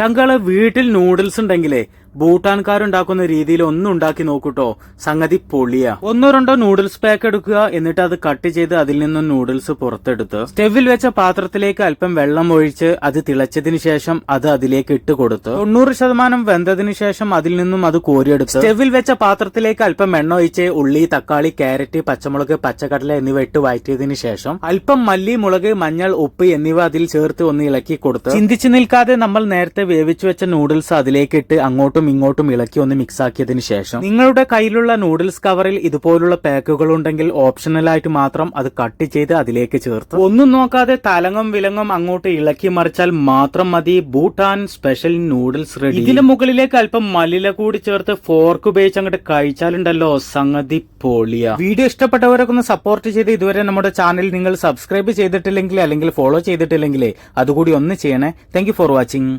ചങ്കൾ വീട്ടിൽ നൂഡിൽസ് ഉണ്ടെങ്കിലേ ഭൂട്ടാൻകാരുണ്ടാക്കുന്ന രീതിയിൽ ഒന്നും ഉണ്ടാക്കി നോക്കൂട്ടോ. സംഗതി പൊളിയ. ഒന്നോ രണ്ടോ നൂഡിൽസ് പാക്ക് എടുക്കുക എന്നിട്ട് അത് കട്ട് ചെയ്ത് അതിൽ നിന്നും നൂഡിൽസ് പുറത്തെടുത്ത്. സ്റ്റെവിൽ വെച്ച പാത്രത്തിലേക്ക് അല്പം വെള്ളം ഒഴിച്ച് അത് തിളച്ചതിന് ശേഷം അത് അതിലേക്ക് ഇട്ട് കൊടുത്ത്. തൊണ്ണൂറ് ശതമാനം വെന്തതിന് ശേഷം അതിൽ നിന്നും അത് കോരിയെടുത്ത്. സ്റ്റെവിൽ വെച്ച പാത്രത്തിലേക്ക് അല്പം എണ്ണ ഒഴിച്ച് ഉള്ളി തക്കാളി ക്യാരറ്റ് പച്ചമുളക് പച്ചക്കടല എന്നിവ ഇട്ട് വഴറ്റിയതിനു ശേഷം അല്പം മല്ലി മുളക് മഞ്ഞൾ ഉപ്പ് എന്നിവ അതിൽ ചേർത്ത് ഒന്ന് ഇളക്കി കൊടുത്ത്. ചിന്തിച്ചു നിൽക്കാതെ നമ്മൾ നേരത്തെ വേവിച്ചു വെച്ച നൂഡിൽസ് അതിലേക്ക് ഇട്ട് അങ്ങോട്ടും ഇങ്ങോട്ടും ഇളക്കി ഒന്ന് മിക്സ് ആക്കിയതിന് ശേഷം നിങ്ങളുടെ കയ്യിലുള്ള നൂഡിൽസ് കവറിൽ ഇതുപോലുള്ള പാക്കുകൾ ഉണ്ടെങ്കിൽ ഓപ്ഷണൽ ആയിട്ട് മാത്രം അത് കട്ട് ചെയ്ത് അതിലേക്ക് ചേർത്ത്. ഒന്നും നോക്കാതെ തലങ്ങും വിലങ്ങും അങ്ങോട്ട് ഇളക്കി മറിച്ചാൽ മാത്രം മതി. ഭൂട്ടാൻ സ്പെഷ്യൽ നൂഡിൽസ് റെഡി ഇതിന് മുകളിലേക്ക് അല്പം മല്ലില കൂടി ചേർത്ത് ഫോർക്ക് ഉപയോഗിച്ച് അങ്ങോട്ട് കഴിച്ചാലുണ്ടല്ലോ സംഗതി പൊളിയ. വീഡിയോ ഇഷ്ടപ്പെട്ടവരൊക്കെ ഒന്ന് സപ്പോർട്ട് ചെയ്ത് ഇതുവരെ നമ്മുടെ ചാനൽ നിങ്ങൾ സബ്സ്ക്രൈബ് ചെയ്തിട്ടില്ലെങ്കിൽ അല്ലെങ്കിൽ ഫോളോ ചെയ്തിട്ടില്ലെങ്കിൽ അതുകൂടി ഒന്ന് ചെയ്യണേ. Thank for watching